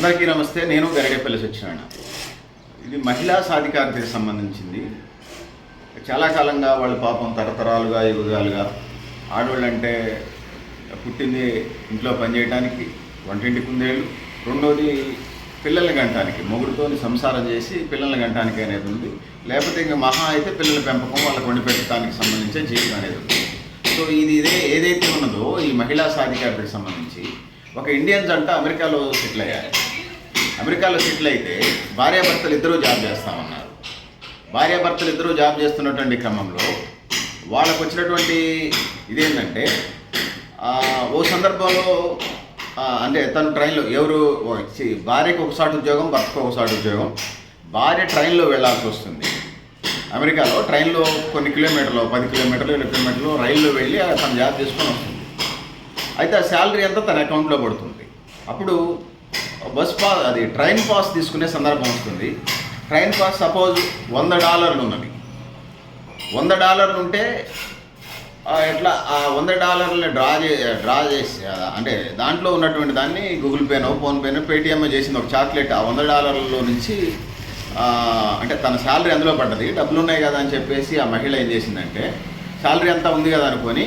అందరికీ నమస్తే నేను గరిడేపల్లి సత్యనారాయణ. ఇది మహిళా సాధికారతకి సంబంధించింది. చాలా కాలంగా వాళ్ళ పాపం తరతరాలుగా యుగాలుగా ఆడవాళ్ళు అంటే పుట్టింది ఇంట్లో పనిచేయడానికి వంటింటి కుందేళ్ళు రెండోది పిల్లల్ని గంటానికి మొగుడుతోని సంసారం చేసి పిల్లల గంటానికి అనేది ఉంది. లేకపోతే ఇంకా మహా అయితే పిల్లల పెంపకం వాళ్ళకి వండి పెట్టడానికి సంబంధించే జీవితం అనేది ఉంది. సో ఇది ఇదే ఏదైతే ఉన్నదో ఈ మహిళా సాధికారతకి సంబంధించి ఒక ఇండియన్ జంట అమెరికాలో సెటిల్ అయ్యారు. అమెరికాలో సెటిల్ అయితే భార్యాభర్తలు ఇద్దరూ జాబ్ చేస్తామన్నారు. భార్యాభర్తలు ఇద్దరూ జాబ్ చేస్తున్నటువంటి క్రమంలో వాళ్ళకు వచ్చినటువంటి ఇదేంటంటే ఓ సందర్భంలో అంటే తను ట్రైన్లో ఎవరు భార్యకు ఒకసారి ఉద్యోగం భర్తకు ఒకసారి ఉద్యోగం. భార్య ట్రైన్లో వెళ్ళాల్సి వస్తుంది. అమెరికాలో ట్రైన్లో కొన్ని కిలోమీటర్లు పది కిలోమీటర్లు ఇరవై కిలోమీటర్లు రైల్లో వెళ్ళి ఆ జాబ్ చేసుకొని వస్తుంది. అయితే ఆ శాలరీ అంతా తన అకౌంట్లో పడుతుంది. అప్పుడు బస్ పాస్ అది ట్రైన్ పాస్ తీసుకునే సందర్భం వస్తుంది. ట్రైన్ పాస్ సపోజ్ వంద డాలర్లు ఉన్నది. వంద డాలర్లు ఉంటే ఎట్లా ఆ వంద డాలర్లని డ్రా చే డ్రా చేసి అంటే దాంట్లో ఉన్నటువంటి దాన్ని గూగుల్ పేనో ఫోన్పేనో పేటిఎం చేసింది ఒక చాక్లెట్. ఆ వంద డాలర్లలో నుంచి అంటే తన శాలరీ అందులో పడ్డది. డబ్బులు ఉన్నాయి కదా అని చెప్పేసి ఆ మహిళ ఏం చేసిందంటే శాలరీ అంతా ఉంది కదా అనుకొని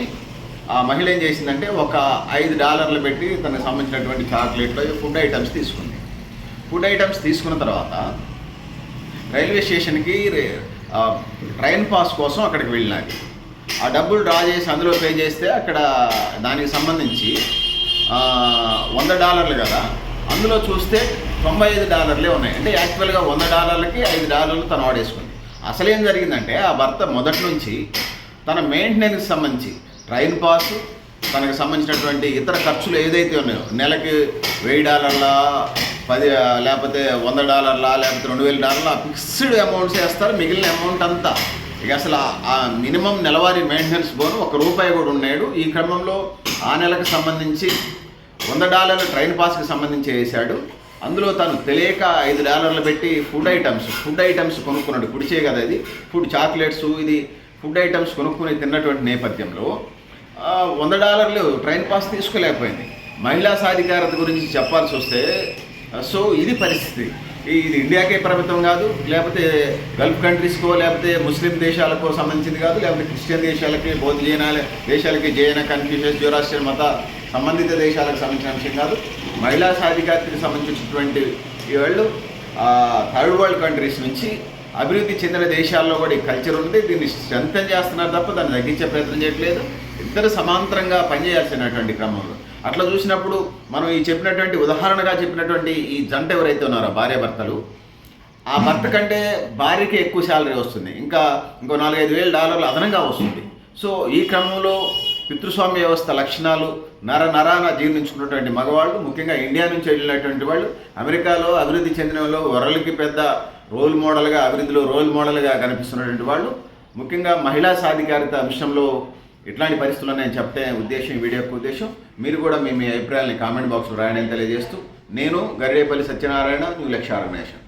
ఆ మహిళ ఏం చేసిందంటే ఒక ఐదు డాలర్లు పెట్టి తనకు సంబంధించినటువంటి చాక్లెట్లు ఫుడ్ ఐటమ్స్ తీసుకుంది. ఫుడ్ ఐటమ్స్ తీసుకున్న తర్వాత రైల్వే స్టేషన్కి ట్రైన్ పాస్ కోసం అక్కడికి వెళ్ళినది. ఆ డబ్బులు డ్రా చేసి అందులో పే చేస్తే అక్కడ దానికి సంబంధించి వంద డాలర్లు కదా. అందులో చూస్తే తొంభై ఐదు డాలర్లే ఉన్నాయి. అంటే యాక్చువల్గా వంద డాలర్లకి ఐదు డాలర్లు తను వాడేసుకుంది అసలు ఏం జరిగిందంటే ఆ భర్త మొదటి నుంచి తన మెయింటెనెన్స్కి సంబంధించి ట్రైన్ పాస్ తనకు సంబంధించినటువంటి ఇతర ఖర్చులు ఏదైతే ఉన్నాయో నెలకి వెయ్యి డాలర్లా పది లేకపోతే వంద డాలర్లా లేకపోతే రెండు వేల డాలర్ల ఫిక్స్డ్ అమౌంట్స్ వేస్తారు మిగిలిన అమౌంట్ అంతా. ఇక అసలు ఆ- ఆ మినిమం నెలవారీ మెయింటెనెన్స్ బోను ఒక రూపాయి కూడా ఉన్నాడు ఈ క్రమంలో ఆ నెలకు సంబంధించి వంద డాలర్ల ట్రైన్ పాస్కి సంబంధించి వేశాడు. అందులో తను తెలియక ఐదు డాలర్లు పెట్టి ఫుడ్ ఐటమ్స్ ఫుడ్ ఐటమ్స్ కొనుక్కున్నాడు. కుడిచే కదా ఇది. ఫుడ్ చాక్లెట్స్ ఇది ఫుడ్ ఐటమ్స్ కొనుక్కుని తిన్నటువంటి నేపథ్యంలో వంద డాలర్లు ట్రైన్ పాస్ తీసుకోలేకపోయింది. మహిళా సాధికారత గురించి చెప్పాల్సి వస్తే సో ఇది పరిస్థితి. ఇది ఇండియాకే పరిమితం కాదు లేకపోతే గల్ఫ్ కంట్రీస్కో లేకపోతే ముస్లిం దేశాలకో సంబంధించింది కాదు లేకపోతే క్రిస్టియన్ దేశాలకి బౌద్ధ జైన దేశాలకి జైన కన్ఫ్యూషన్స్ జ్యూరాస్ట్రియన్ మత సంబంధిత దేశాలకు సంబంధించిన అంశం కాదు. మహిళా సాధికారతకి సంబంధించినటువంటి ఈ వాళ్ళు థర్డ్ వరల్డ్ కంట్రీస్ నుంచి అభివృద్ధి చెందిన దేశాల్లో కూడా ఈ కల్చర్ ఉంది. దీన్ని స్ట్రెంథన్ చేస్తున్నారు తప్ప దాన్ని తగ్గించే ప్రయత్నం చేయట్లేదు. ఇద్దరు సమాంతరంగా పనిచేయాల్సినటువంటి క్రమంలో. అట్లా చూసినప్పుడు మనం ఈ చెప్పినటువంటి ఉదాహరణగా చెప్పినటువంటి ఈ జంట ఎవరైతే ఉన్నారో భార్యాభర్తలు ఆ భర్త కంటే భార్యకి ఎక్కువ శాలరీ వస్తుంది. ఇంకా ఇంకో నాలుగైదు వేల డాలర్లు అదనంగా వస్తుంది. సో ఈ క్రమంలో పితృస్వామ్య వ్యవస్థ లక్షణాలు నర నరాన జీర్ణించుకున్నటువంటి మగవాళ్ళు ముఖ్యంగా ఇండియా నుంచి వెళ్ళినటువంటి వాళ్ళు అమెరికాలో అభివృద్ధి చెందిన వాళ్ళు వరలకి పెద్ద రోల్ మోడల్గా అభివృద్ధిలో రోల్ మోడల్గా కనిపిస్తున్నటువంటి వాళ్ళు. ముఖ్యంగా మహిళా సాధికారిత అంశంలో ఇట్లాంటి పరిస్థితులు నేను చెప్తే ఉద్దేశం వీడియో యొక్క ఉద్దేశం. మీరు కూడా మీ మీ అభిప్రాయాన్ని కామెంట్ బాక్స్లో రాయడం తెలియజేస్తూ నేను గరిడేపల్లి సత్యనారాయణ న్యూ లక్ష్య ఆర్గనైజేషన్.